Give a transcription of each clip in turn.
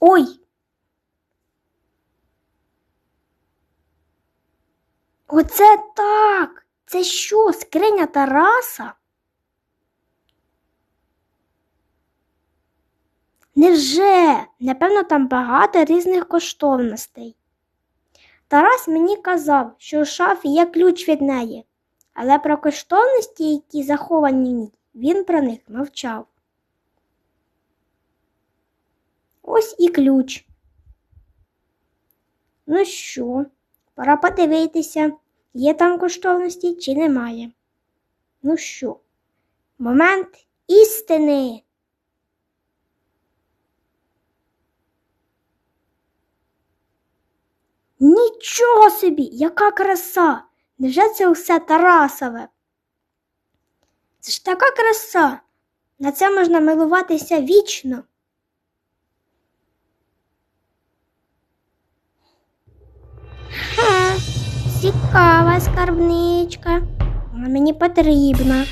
Ой. Оце так. Це що, скриня Тараса? Невже? Напевно, там багато різних коштовностей. Тарас мені казав, що у шафі є ключ від неї, але про коштовності, які заховані в ній, він про них мовчав. Ось і ключ. Ну що, пора подивитися, є там коштовності чи немає. Ну що, момент істини. Нічого собі, яка краса! Невже це усе Тарасове? Це ж така краса. На це можна милуватися вічно. Цікава скарбничка. Вона мені потрібна.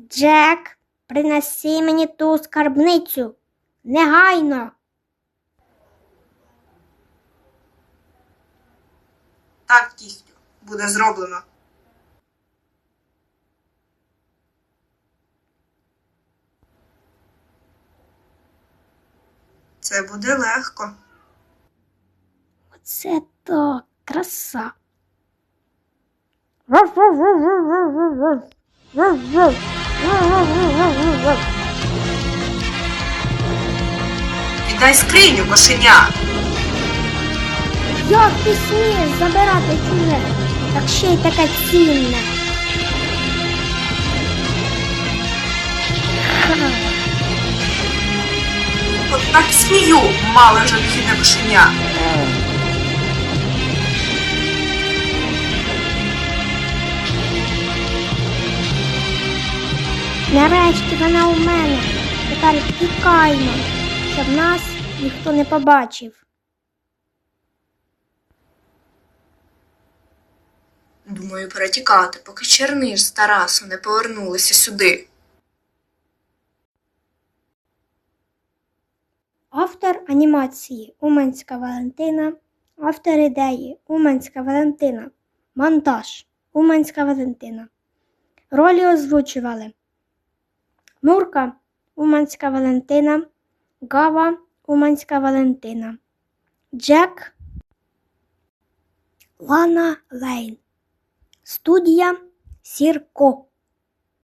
Джек, принеси мені ту скарбницю. Негайно. Так, кістю, буде зроблено. Це буде легко. Оце так, краса. Віддай скриню, кошеня. Як ти смієш забирати чуже, так ще й таке цінне. Так смію, мале жалюгідне кошеня. Нарешті вона у мене. Тепер тікаймо, щоб нас ніхто не побачив. Думаю, перетікати, поки Черниш з Тарасом не повернулися сюди. Автор анімації Уманська Валентина, автор ідеї Уманська Валентина, монтаж Уманська Валентина. Ролі озвучували Мурка Уманська Валентина, Гава Уманська Валентина, Джек Лана Лейн, студія Сірко.